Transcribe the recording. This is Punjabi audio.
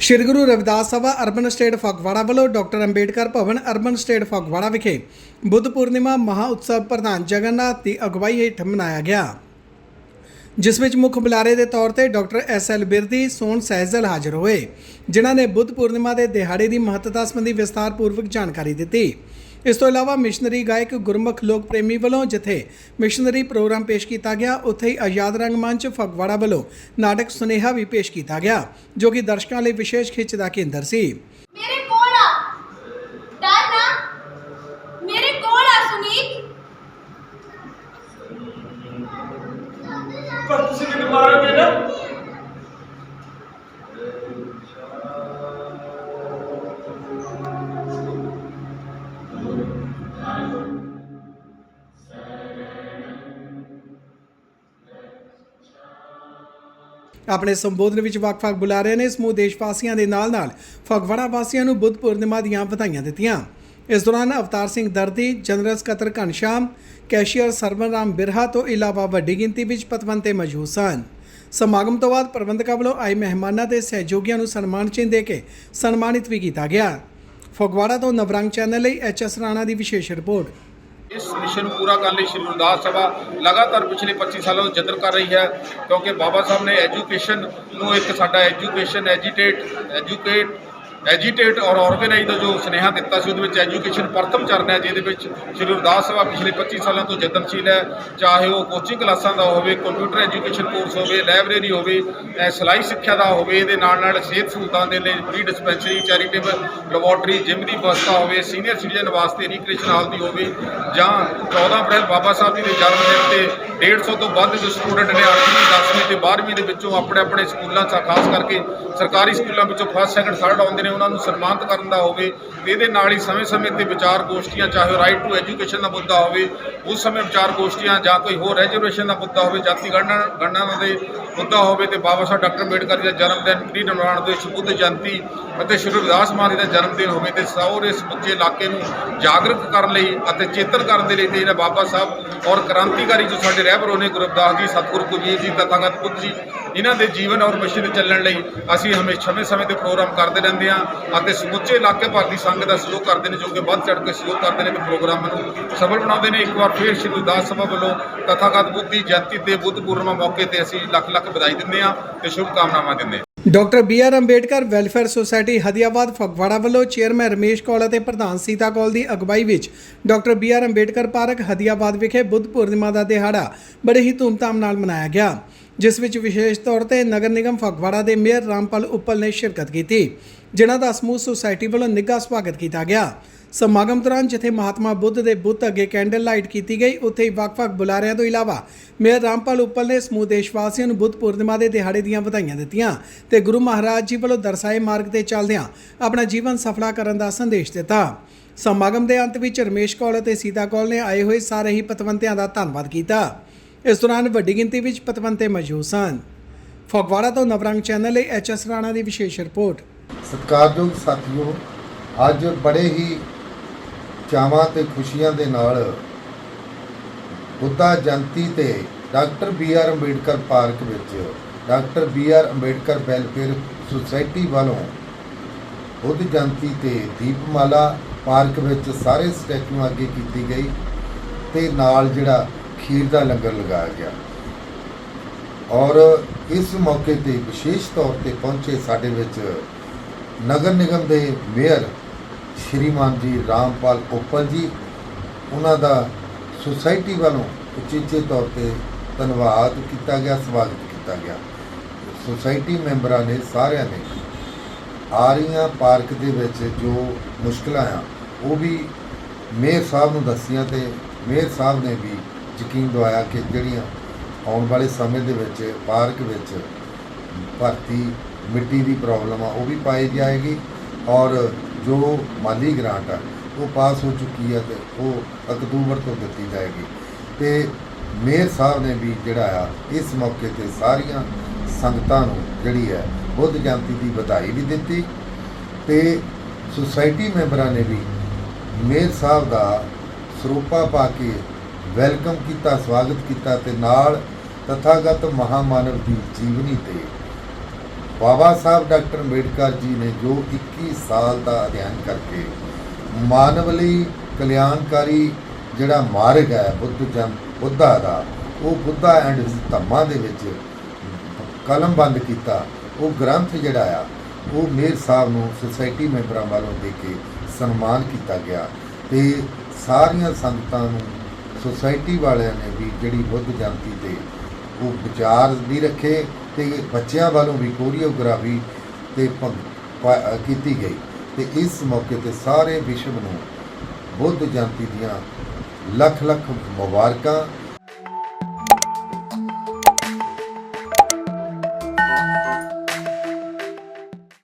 ਸ਼੍ਰੀ ਗੁਰੂ ਰਵਿਦਾਸ ਸਭਾ ਅਰਬਨ ਸਟੇਟ ਫਗਵਾੜਾ ਵੱਲੋਂ doctor Ambedkar Bhawan urban estate Phagwara ਵਿਖੇ ਬੁੱਧ ਪੂਰਨਿਮਾ ਮਹਾ ਉਤਸਵ ਪ੍ਰਧਾਨ ਜਗਨਨਾਥ ਦੀ ਅਗਵਾਈ ਹੇਠ ਮਨਾਇਆ ਗਿਆ। ਜਿਸ ਵਿੱਚ ਮੁੱਖ ਬੁਲਾਰੇ ਦੇ ਤੌਰ ਤੇ ਡਾਕਟਰ ਐਸ ਐਲ ਬਿਰਦੀ, ਸੋਨ ਸਹਿਜਲ ਹਾਜ਼ਰ ਹੋਏ, ਜਿਨ੍ਹਾਂ ਨੇ ਬੁੱਧ ਪੂਰਨਿਮਾ ਦੇ ਦਿਹਾੜੇ ਦੀ ਮਹੱਤਤਾ ਸੰਬੰਧੀ ਵਿਸਥਾਰਪੂਰਵਕ ਜਾਣਕਾਰੀ ਦਿੱਤੀ। ਇਸ ਤੋਂ ਇਲਾਵਾ ਮਿਸ਼ਨਰੀ ਗਾਇਕ ਗੁਰਮੁਖ ਲੋਕ ਪ੍ਰੇਮੀ ਵੱਲੋਂ ਜਿੱਥੇ ਮਿਸ਼ਨਰੀ ਪ੍ਰੋਗਰਾਮ ਪੇਸ਼ ਕੀਤਾ ਗਿਆ, ਉੱਥੇ ਹੀ ਆਜ਼ਾਦ ਰੰਗ ਮੰਚ ਫਗਵਾੜਾ ਵੱਲੋਂ ਨਾਟਕ ਸੁਨੇਹਾ ਵੀ ਪੇਸ਼ ਕੀਤਾ ਗਿਆ, ਜੋ ਕਿ ਦਰਸ਼ਕਾਂ ਲਈ ਵਿਸ਼ੇਸ਼ ਖਿੱਚ ਦਾ ਕੇਂਦਰ ਸੀ। ਆਪਣੇ ਸੰਬੋਧਨ ਵਿੱਚ ਵੱਖ-ਵੱਖ ਬੁਲਾਰਿਆਂ ਨੇ ਸਮੂਹ ਦੇਸ਼ ਵਾਸੀਆਂ ਦੇ ਨਾਲ-ਨਾਲ ਫਗਵਾੜਾ ਵਾਸੀਆਂ ਨੂੰ ਬੁੱਧ ਪੂਰਨਿਮਾ ਦੀਆਂ ਵਧਾਈਆਂ ਦਿੱਤੀਆਂ। ਇਸ ਦੌਰਾਨ ਅਵਤਾਰ ਸਿੰਘ ਦਰਦੀ, ਜਨਰਲ ਸਕੱਤਰ ਘਨਸ਼ਾਮ ਕੈਸ਼ੀਅਰ ਸਰਵਨ ਰਾਮ ਬਿਰਹਾ ਤੋਂ ਇਲਾਵਾ ਵੱਡੀ ਗਿਣਤੀ ਵਿੱਚ ਪਤਵੰਤੇ ਮੌਜੂਦ ਸਨ। ਸਮਾਗਮ ਤੋਂ ਬਾਅਦ ਪ੍ਰਬੰਧਕਾਂ ਵੱਲੋਂ ਆਏ ਮਹਿਮਾਨਾਂ ਤੇ ਸਹਿਯੋਗੀਆਂ ਨੂੰ ਸਨਮਾਨ ਚਿੰਨ੍ਹ ਦੇ ਕੇ ਸਨਮਾਨਿਤ ਵੀ ਕੀਤਾ ਗਿਆ। ਫਗਵਾੜਾ ਤੋਂ ਨਵਰੰਗ ਚੈਨਲ ਲਈ ਐਚ ਐਸ ਰਾਣਾ ਦੀ ਵਿਸ਼ੇਸ਼ ਰਿਪੋਰਟ। ਇਸ ਮਿਸ਼ਨ ਨੂੰ ਪੂਰਾ ਕਰਨ ਲਈ ਸ਼੍ਰੀ ਗੁਰਦਾਸ ਸਭਾ ਲਗਾਤਾਰ ਪਿਛਲੇ 25 ਸਾਲਾਂ ਤੋਂ ਯਤਨ ਕਰ ਰਹੀ ਹੈ, ਕਿਉਂਕਿ ਬਾਬਾ ਸਾਹਿਬ ਨੇ ਐਜੂਕੇਸ਼ਨ ਨੂੰ ਇੱਕ ਸਾਡਾ ਐਜੂਕੇਸ਼ਨ ਐਜੀਟੇਟ ਐਜੂਕੇਟ ਐਜੀਟੇਟ ਔਰ ਆਰਗੇਨਾਈਜ਼ ਦਾ ਜੋ ਸੁਨੇਹਾ ਦਿੱਤਾ ਸੀ, ਉਹਦੇ ਵਿੱਚ ਐਜੂਕੇਸ਼ਨ ਪ੍ਰਥਮ ਚਰਨ ਹੈ, ਜਿਹਦੇ ਵਿੱਚ ਸ਼੍ਰੀ ਗੁਰਦਾਸ ਸਭਾ ਪਿਛਲੇ 25 ਸਾਲਾਂ ਤੋਂ ਯਤਨਸ਼ੀਲ ਹੈ। ਚਾਹੇ ਉਹ ਕੋਚਿੰਗ ਕਲਾਸਾਂ ਦਾ ਹੋਵੇ ਕੰਪਿਊਟਰ ਐਜੂਕੇਸ਼ਨ ਕੋਰਸ ਹੋਵੇ ਲਾਇਬ੍ਰੇਰੀ ਹੋਵੇ ਸਿਲਾਈ ਸਿੱਖਿਆ ਦਾ ਹੋਵੇ, ਇਹਦੇ ਨਾਲ ਨਾਲ ਸਿਹਤ ਸਹੂਲਤਾਂ ਦੇ ਲਈ free dispensary charitable laboratory gym ਦੀ ਵਿਵਸਥਾ ਹੋਵੇ ਸੀਨੀਅਰ ਸਿਟੀਜ਼ਨ ਵਾਸਤੇ ਰੀਕ੍ਰੀਏਸ਼ਨ ਹਾਲ ਦੀ ਹੋਵੇ, ਜਾਂ 14 ਅਪ੍ਰੈਲ ਬਾਬਾ ਸਾਹਿਬ ਜੀ ਦੇ ਜਨਮ ਦਿਨ ਤੇ 150 ਤੋਂ ਵੱਧ ਜੋ ਸਟੂਡੈਂਟ ਨੇ 8ਵੀਂ 10ਵੀਂ ਤੇ 12ਵੀਂ ਦੇ ਵਿੱਚੋਂ ਆਪਣੇ ਆਪਣੇ ਸਕੂਲਾਂ 'ਚ, ਖਾਸ ਕਰਕੇ ਸਰਕਾਰੀ ਸਕੂਲਾਂ ਵਿੱਚੋਂ ਫਸਟ ਸੈਕੰਡ ਥਰਡ ਆਉਂਦੇ ਨੇ ਉਹਨਾਂ ਨੂੰ ਸਨਮਾਨਿਤ ਕਰਨ ਦਾ ਹੋਵੇ ਤੇ ਇਹਦੇ ਨਾਲ ਹੀ ਸਮੇਂ-ਸਮੇਂ ਤੇ ਵਿਚਾਰ ਗੋਸ਼ਟੀਆਂ, ਚਾਹੇ ਰਾਈਟ ਟੂ ਐਜੂਕੇਸ਼ਨ ਦਾ ਮੁੱਦਾ ਹੋਵੇ, ਉਸ ਸਮੇਂ ਵਿਚਾਰ ਗੋਸ਼ਟੀਆਂ ਜਾਂ ਕੋਈ ਹੋਰ ਰਿਜ਼ਰਵੇਸ਼ਨ ਦਾ ਮੁੱਦਾ ਹੋਵੇ, ਜਾਤੀ ਗਣਨਾ ਗਣਨਾ ਦੇ ਮੁੱਦਾ ਹੋਵੇ ਤੇ ਬਾਬਾ ਸਾਹਿਬ ਡਾਕਟਰ ਅੰਬੇਡਕਰ ਜੀ ਦਾ ਜਨਮ ਦਿਨ ਪ੍ਰੀ ਨਿਰਵਾਣ ਦੇ ਸ਼ਬੁੱਧ ਜਯੰਤੀ ਅਤੇ ਸ਼੍ਰੀ ਰਵਿਦਾਸ ਮਹਾਰਾਜ ਦਾ ਜਨਮ ਦਿਨ ਹੋਵੇ ਤੇ ਸਾਰੇ ਸਮੁੱਚੇ ਇਲਾਕੇ ਨੂੰ ਜਾਗਰੂਕ ਕਰਨ ਲਈ ਅਤੇ ਚੇਤਨ ਕਰਨ ਦੇ ਲਈ ਤੇ ਇਹਨਾਂ ਬਾਬਾ ਸਾਹਿਬ ਔਰ ਕ੍ਰਾਂਤੀਕਾਰੀ ਜੋ ਸਾਡੇ ਰਹਿਬਰ ਨੇ ਗੁਰੂ ਰਵਿਦਾਸ ਜੀ, ਸਤਿਗੁਰੂ ਕਬੀਰ ਜੀ ਤਥਾਗਤ ਬੁੱਧ ਜੀ ਇਹਨਾਂ ਦੇ ਜੀਵਨ ਔਰ ਮਿਸ਼ਨ ਚੱਲਣ ਲਈ ਅਸੀਂ ਹਮੇਸ਼ਾ ਸਮੇਂ-ਸਮੇਂ ਤੇ ਪ੍ਰੋਗਰਾਮ ਕਰਦੇ ਰਹਿੰਦੇ ਹਾਂ ਅਤੇ ਸਮੁੱਚੇ ਇਲਾਕੇ ਭਰ ਦੀ ਸੰਗਤ ਦਾ ਸਹਿਯੋਗ ਕਰਦੇ ਨੇ, ਜੋ ਕਿ ਵੱਧ ਚੜ੍ਹ ਕੇ ਸਹਿਯੋਗ ਕਰਦੇ ਨੇ ਤੇ ਪ੍ਰੋਗਰਾਮਾਂ ਨੂੰ ਸਫਲ ਬਣਾਉਂਦੇ ਨੇ। ਇੱਕ ਵਾਰ ਫਿਰ ਸ਼੍ਰੀ ਗੁਰਦਾਸ ਸਭਾ ਵੱਲੋਂ ਤਥਾਗਤ ਬੁੱਧ ਜਯੰਤੀ ਤੇ ਬੁੱਧ ਪੂਰਨਿਮਾ ਮੌਕੇ ਤੇ ਅਸੀਂ ਲੱਖ ਲੱਖ ਵਧਾਈ ਦਿੰਦੇ ਹਾਂ ਤੇ ਸ਼ੁਭ ਕਾਮਨਾਵਾਂ ਦਿੰਦੇ ਹਾਂ। Doctor B R Ambedkar welfare society Hadiabad Phagwara ਵੱਲੋਂ ਚੇਅਰਮੈਨ ਰਮੇਸ਼ ਕੌਲ ਅਤੇ ਪ੍ਰਧਾਨ ਸੀਤਾ ਕੌਲ ਦੀ ਅਗਵਾਈ ਵਿੱਚ doctor B R Ambedkar park Hadiabad ਵਿਖੇ ਬੁੱਧ ਪੂਰਨਿਮਾ ਦਾ ਦਿਹਾੜਾ ਬੜੇ ਹੀ ਧੂਮਧਾਮ ਨਾਲ ਮਨਾਇਆ ਗਿਆ। ਜਿਸ ਵਿੱਚ ਵਿਸ਼ੇਸ਼ ਤੌਰ ਤੇ ਨਗਰ ਨਿਗਮ ਫਗਵਾੜਾ ਦੇ ਮੇਅਰ ਰਾਮਪਾਲ ਉੱਪਲ ਨੇ ਸ਼ਿਰਕਤ ਕੀਤੀ, ਜਿਨ੍ਹਾਂ ਦਾ ਸਮੂਹ ਸੁਸਾਇਟੀ ਵੱਲੋਂ ਨਿੱਘਾ ਸਵਾਗਤ ਕੀਤਾ ਗਿਆ। ਸਮਾਗਮ ਦੌਰਾਨ ਜਿੱਥੇ ਮਹਾਤਮਾ ਬੁੱਧ ਦੇ ਬੁੱਤ ਅੱਗੇ ਕੈਂਡਲ ਲਾਈਟ ਕੀਤੀ ਗਈ, ਉੱਥੇ ਹੀ ਵੱਖ-ਵੱਖ ਬੁਲਾਰਿਆਂ ਤੋਂ ਇਲਾਵਾ ਮੇਅਰ ਰਾਮਪਾਲ ਉੱਪਲ ਨੇ ਸਮੂਹ ਦੇਸ਼ ਵਾਸੀਆਂ ਨੂੰ ਬੁੱਧ ਪੂਰਨਿਮਾ ਦੇ ਦਿਹਾੜੇ ਦੀਆਂ ਵਧਾਈਆਂ ਦਿੱਤੀਆਂ ਤੇ ਗੁਰੂ ਮਹਾਰਾਜ ਜੀ ਵੱਲੋਂ ਦਰਸਾਏ ਮਾਰਗ ਤੇ ਚੱਲਦਿਆਂ ਆਪਣਾ ਜੀਵਨ ਸਫਲਾ ਕਰਨ ਦਾ ਸੰਦੇਸ਼ ਦਿੱਤਾ। ਸਮਾਗਮ ਦੇ ਅੰਤ ਵਿੱਚ ਰਮੇਸ਼ ਕੌਲ ਅਤੇ ਸੀਤਾ ਕੌਲ ਨੇ ਆਏ ਹੋਏ ਸਾਰੇ ਹੀ ਪਤਵੰਤਿਆਂ ਦਾ ਧੰਨਵਾਦ ਕੀਤਾ। ਇਸ ਦੌਰਾਨ ਵੱਡੀ ਗਿਣਤੀ ਵਿੱਚ ਪਤਵੰਤੇ ਮੌਜੂਦ ਸਨ। ਫਗਵਾੜਾ ਤੋਂ ਨਵਰੰਗ ਚੈਨਲ ਲਈ ਐਚ ਰਾਣਾ ਦੀ ਵਿਸ਼ੇਸ਼ ਰਿਪੋਰਟ। ਸਤਿਕਾਰਯੋਗ ਸਾਥੀਓ, ਅੱਜ ਬੜੇ ਹੀ ਚਾਵਾਂ ਤੇ ਖੁਸ਼ੀਆਂ ਦੇ ਨਾਲ ਬੁੱਧਾ ਜਯੰਤੀ ਤੇ doctor B R Ambedkar park ਵਿੱਚ doctor B R Ambedkar welfare society ਵੱਲੋਂ ਬੁੱਧ ਜਯੰਤੀ ਤੇ ਦੀਪਮਾਲਾ ਪਾਰਕ ਵਿੱਚ ਸਾਰੇ ਸਟੈਚੂ ਅੱਗੇ ਕੀਤੀ ਗਈ ਤੇ ਨਾਲ ਜਿਹੜਾ ਖੀਰ ਦਾ ਲੰਗਰ ਲਗਾਇਆ ਗਿਆ। ਔਰ ਇਸ ਮੌਕੇ ਤੇ ਵਿਸ਼ੇਸ਼ ਤੌਰ ਤੇ ਪਹੁੰਚੇ ਸਾਡੇ ਵਿੱਚ ਨਗਰ ਨਿਗਮ ਦੇ ਮੇਅਰ ਸ਼੍ਰੀਮਾਨ ਜੀ ਰਾਮਪਾਲ ਉੱਪਲ ਜੀ, ਉਹਨਾਂ ਦਾ ਸੁਸਾਇਟੀ ਵੱਲੋਂ ਉਚੇਚੇ ਤੌਰ ਤੇ ਧੰਨਵਾਦ ਕੀਤਾ ਗਿਆ, ਸਵਾਗਤ ਕੀਤਾ ਗਿਆ। ਸੁਸਾਇਟੀ ਮੈਂਬਰਾਂ ਨੇ ਸਾਰਿਆਂ ਨੇ ਆ ਰਹੀਆਂ ਪਾਰਕ ਦੇ ਵਿੱਚ ਜੋ ਮੁਸ਼ਕਲਾਂ ਆ, ਉਹ ਵੀ ਮੇਅਰ ਸਾਹਿਬ ਨੂੰ ਦੱਸੀਆਂ ਤੇ ਮੇਅਰ ਸਾਹਿਬ ਨੇ ਵੀ ਯਕੀਨ ਦਵਾਇਆ ਕਿ ਜਿਹੜੀਆਂ ਆਉਣ ਵਾਲੇ ਸਮੇਂ ਦੇ ਵਿੱਚ ਪਾਰਕ ਵਿੱਚ ਭਰਤੀ ਮਿੱਟੀ ਦੀ ਪ੍ਰੋਬਲਮ ਆ, ਉਹ ਵੀ ਪਾਈ ਜਾਏਗੀ ਔਰ ਜੋ ਮਾਲੀ ਗ੍ਰਾਂਟ ਆ, ਉਹ ਪਾਸ ਹੋ ਚੁੱਕੀ ਹੈ ਤੇ ਉਹ ਅਕਤੂਬਰ ਤੋਂ ਦਿੱਤੀ ਜਾਏਗੀ। ਤੇ ਮੇਅਰ ਸਾਹਿਬ ਨੇ ਵੀ ਜਿਹੜਾ ਆ, ਇਸ ਮੌਕੇ ਤੇ ਸਾਰੀਆਂ ਸੰਗਤਾਂ ਨੂੰ ਜਿਹੜੀ ਹੈ ਬੁੱਧ ਜਯੰਤੀ ਦੀ ਵਧਾਈ ਵੀ ਦਿੱਤੀ ਤੇ ਸੁਸਾਇਟੀ ਮੈਂਬਰਾਂ ਨੇ ਵੀ ਮੇਅਰ ਸਾਹਿਬ ਦਾ ਸਰੂਪਾ ਪਾ ਕੇ ਵੈਲਕਮ ਕੀਤਾ, ਸਵਾਗਤ ਕੀਤਾ ਤੇ ਨਾਲ ਤਥਾਗਤ ਮਹਾਮਾਨਵ ਦੀ ਜੀਵਨੀ ਤੇ। ਬਾਬਾ ਸਾਹਿਬ ਡਾਕਟਰ ਅੰਬੇਡਕਰ ਜੀ ਨੇ ਜੋ 21 ਸਾਲ ਦਾ ਅਧਿਐਨ ਕਰਕੇ ਮਾਨਵ ਲਈ ਕਲਿਆਣਕਾਰੀ ਜਿਹੜਾ ਮਾਰਗ ਹੈ, ਬੁੱਧ ਜਨ, ਬੁੱਧਾ ਦਾ, ਉਹ ਬੁੱਧਾ ਐਂਡ ਧੰਮਾਂ ਦੇ ਵਿੱਚ ਕਲਮਬੰਦ ਕੀਤਾ। ਉਹ ਗ੍ਰੰਥ ਜਿਹੜਾ ਆ, ਉਹ ਮੇਰ ਸਾਹਿਬ ਨੂੰ, ਸੁਸਾਇਟੀ ਮੈਂਬਰਾਂ ਵੱਲੋਂ ਦੇ ਕੇ ਸਨਮਾਨ ਕੀਤਾ ਗਿਆ ਤੇ ਸਾਰੀਆਂ ਸੰਗਤਾਂ ਨੂੰ ਸੁਸਾਇਟੀ ਵਾਲਿਆਂ ਨੇ ਵੀ ਜਿਹੜੀ ਬੁੱਧ ਜਯੰਤੀ ਤੇ ਉਹ ਵਿਚਾਰ ਵੀ ਰੱਖੇ ਤੇ ਬੱਚਿਆਂ ਵੱਲੋਂ ਵੀ ਕੋਰੀਓਗ੍ਰਾਫੀ ਤੇ ਭੰਗ- ਪਾ- ਕੀਤੀ ਗਈ। ਤੇ ਇਸ ਮੌਕੇ ਤੇ ਸਾਰੇ ਵਿਸ਼ਵ ਨੂੰ ਬੁੱਧ ਜਯੰਤੀ ਦੀਆਂ ਲੱਖ ਲੱਖ ਮੁਬਾਰਕਾਂ